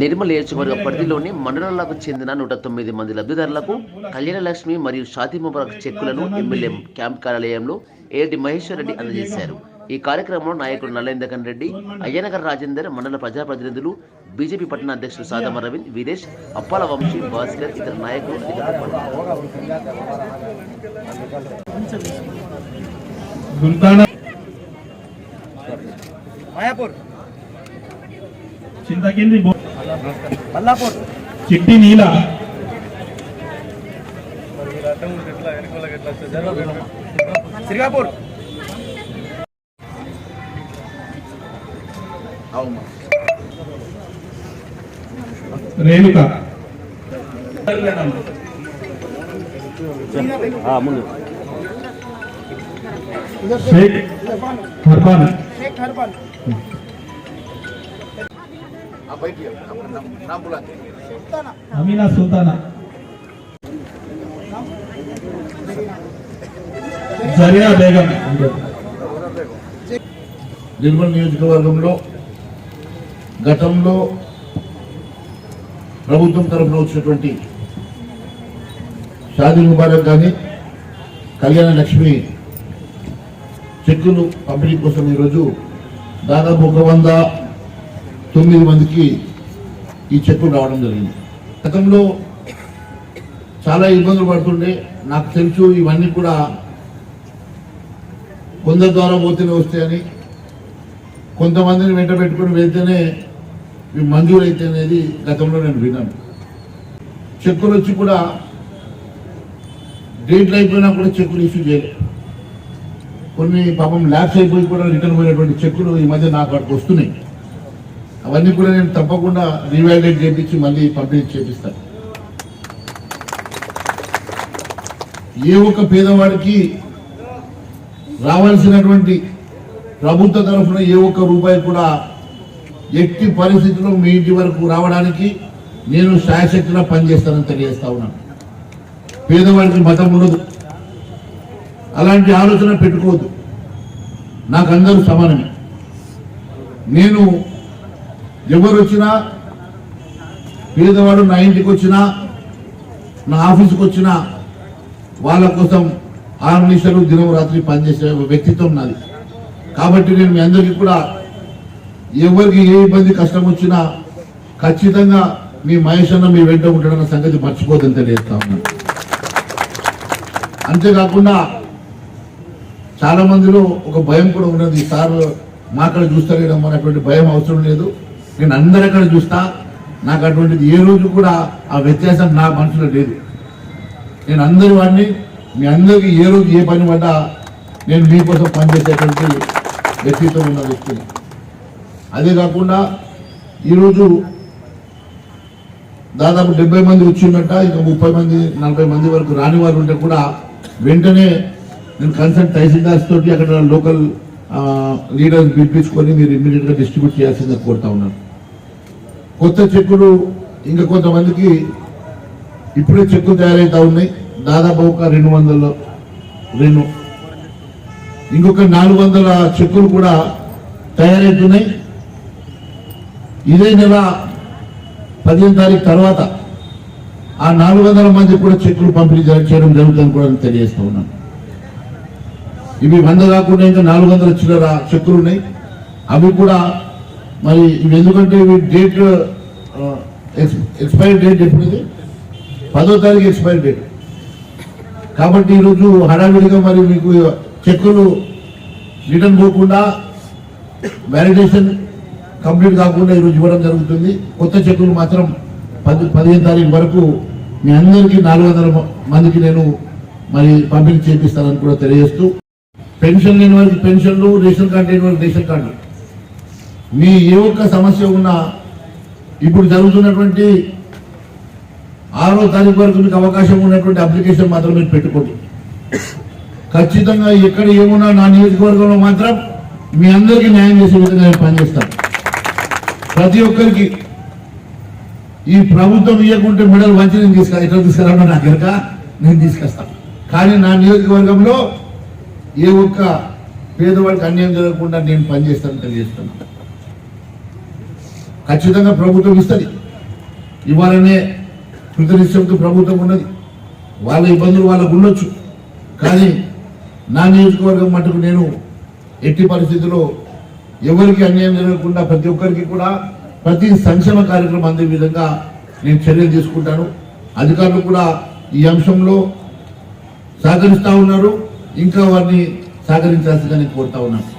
నిర్మల్ నియోజకవర్గ పరిధిలోని మండలాలకు చెందిన నూట తొమ్మిది మంది లబ్ధిదారులకు కళ్యాణ లక్ష్మి మరియు షాదీ ముబారక్ చెక్కులను ఎమ్మెల్యే క్యాంప్ కార్యాలయంలో ఏడి మహేశ్వర్ రెడ్డి అందజేశారు. ఈ కార్యక్రమంలో నాయకుడు నల్లేందకన్ రెడ్డి అయ్యనగర్ రాజేందర్ మండల ప్రజాప్రతినిధులు బీజేపీ పట్టణ అధ్యక్షుడు సాదమ రవింద్ వీరేష్ అప్పాల వంశీ భాస్కర్ ఇతర నాయకులు అధికారులు మాయాపూర్. చింతకింది చిట్టి నీల. రేణుక. షేక్ హర్బాన్. షేక్ హర్బల్ అమీనా సుల్తానా. జరియా బేగం నిర్మల్ నియోజకవర్గంలో గతంలో ప్రభుత్వం తరఫున వచ్చినటువంటి షాదీ ముబారక్ కానీ కళ్యాణ లక్ష్మి చెక్కులు పంపిణీ కోసం ఈరోజు దాదాపు ఒక వంద తొమ్మిది మందికి ఈ చెక్కులు రావడం జరిగింది. గతంలో చాలా ఇబ్బందులు పడుతుండే. నాకు తెలుసు ఇవన్నీ కూడా కొందరి ద్వారా పోతేనే వస్తాయని. కొంతమందిని వెంట పెట్టుకుని వెళ్తేనే ఇవి అనేది గతంలో నేను విన్నాను. చెక్కులు వచ్చి కూడా డేట్లు అయిపోయినా కూడా చెక్కులు ఇష్యూ చేయలేదు కొన్ని పాపం ల్యాబ్స్ అయిపోయి కూడా రిటర్న్ పోయినటువంటి చెక్కులు ఈ మధ్య నాకు అక్కడికి వస్తున్నాయి. అవన్నీ కూడా నేను తప్పకుండా రీవాలిడేట్ చేయించి మళ్ళీ పంపిణీ చేపిస్తాను. ఏ ఒక్క పేదవాడికి రావాల్సినటువంటి ప్రభుత్వ తరఫున ఏ ఒక్క రూపాయి కూడా ఎట్టి పరిస్థితుల్లో మీ ఇంటి వరకు రావడానికి నేను శాశక్తిగా పనిచేస్తానని తెలియజేస్తా ఉన్నాను. పేదవాడికి మతం ఉండదు. అలాంటి ఆలోచన పెట్టుకోవద్దు. నాకు అందరూ సమానమే. నేను ఎవరు వచ్చినా పేదవాడు నా ఇంటికి వచ్చినా నా ఆఫీస్కి వచ్చినా వాళ్ళ కోసం ఆరు నిమిషాలు దినం రాత్రి పనిచేసే వ్యక్తిత్వం నాది. కాబట్టి నేను మీ అందరికీ కూడా ఎవరికి ఏ ఇబ్బంది కష్టం వచ్చినా ఖచ్చితంగా మీ మహేష్ అన్న మీ వెంట ఉంటాడన్న సంగతి మర్చిపోదని తెలియజేస్తా ఉన్నాను అంతేకాకుండా చాలా మందిలో ఒక భయం కూడా ఉన్నది. సార్ మా అక్కడ చూస్తలేడం అనేటువంటి భయం అవసరం లేదు. నేను అందరక్కడ చూస్తా నాకు అటువంటిది ఏ రోజు కూడా ఆ వ్యత్యాసం నా మనసులో లేదు. నేను అందరి వాడిని మీ అందరికీ ఏ రోజు ఏ పని పడ్డా నేను మీకోసం పనిచేసేటువంటి వ్యక్తిత్వం ఉన్న వ్యక్తిని. అదే కాకుండా ఈరోజు దాదాపు డెబ్బై మంది వచ్చిందంట ఇంకా ముప్పై మంది నలభై మంది వరకు రాని వారు ఉంటే కూడా వెంటనే నేను కన్సల్ట్ తహసీల్దార్స్ తోటి అక్కడ లోకల్ లీడర్స్ పిలిపించుకొని మీరు ఇమ్మీడియట్గా డిస్ట్రిబ్యూట్ చేయాల్సిందని కోరుతా ఉన్నాను. కొత్త చెక్కులు ఇంకా కొంతమందికి ఇప్పుడే చెక్కులు తయారైతా ఉన్నాయి. దాదాపు ఒక రెండు వందల రెండు. ఇంకొక నాలుగు వందల చెక్కులు కూడా తయారవుతున్నాయి ఇదే నెల పదిహేను తారీఖు తర్వాత ఆ నాలుగు వందల మంది కూడా చెక్కులు పంపిణీ చేయడం జరుగుతుందని కూడా తెలియజేస్తూ ఉన్నాను. ఇవి వంద కాకుండా ఇంకా నాలుగు వందల చిల్లర చెక్కులు ఉన్నాయి. అవి కూడా మరి ఇవి ఎందుకంటే ఇవి డేట్ ఎక్స్పైరీ డేట్ ఎప్పుడు పదో తారీఖు ఎక్స్పైరీ డేట్ కాబట్టి ఈరోజు హడావిడిగా మరి మీకు చెక్కులు రిటర్న్ పోకుండా వ్యాలిడేషన్ కంప్లీట్ కాకుండా ఈరోజు ఇవ్వడం జరుగుతుంది. కొత్త చెక్కులు మాత్రం పది పదిహేను తారీఖు వరకు మీ అందరికీ నాలుగు వందల మందికి నేను మరి పంపిణీ చేపిస్తానని కూడా తెలియజేస్తూ పెన్షన్ లేని వారికి పెన్షన్లు రేషన్ కార్డు లేని వారికి రేషన్ కార్డు మీ ఏ ఒక్క సమస్య ఉన్నా ఇప్పుడు జరుగుతున్నటువంటి ఆరో తారీఖు వరకు మీకు అవకాశం ఉన్నటువంటి అప్లికేషన్ మాత్రం మీరు పెట్టుకోండి. ఖచ్చితంగా ఎక్కడ ఏమున్నా నా నియోజకవర్గంలో మాత్రం మీ అందరికీ న్యాయం చేసే విధంగా నేను పనిచేస్తాను. ప్రతి ఒక్కరికి ఈ ప్రభుత్వం ఇవ్వకుంటే మెడల్ మంచి నేను తీసుకు ఎక్కడ తీసుకురావడం నాకు ఎరక నేను తీసుకొస్తాను. కానీ నా నియోజకవర్గంలో ఏ ఒక్క పేదవాడికి అన్యాయం జరగకుండా నేను పనిచేస్తానని తెలియజేస్తున్నాను. ఖచ్చితంగా ప్రభుత్వం ఇస్తుంది. ఇవ్వాలనే కృతనిశ్చయంతో ప్రభుత్వం ఉన్నది. వాళ్ళ ఇబ్బందులు వాళ్ళకు ఉండొచ్చు. కానీ నా నియోజకవర్గం మటుకు నేను ఎట్టి పరిస్థితుల్లో ఎవరికి అన్యాయం జరగకుండా ప్రతి ఒక్కరికి కూడా ప్రతి సంక్షేమ కార్యక్రమం అందే విధంగా నేను చర్యలు తీసుకుంటాను. అధికారులు కూడా ఈ అంశంలో సహకరిస్తూ ఉన్నారు. ఇంకా వారిని సహకరించాల్సిందని కోరుతా ఉన్నాను.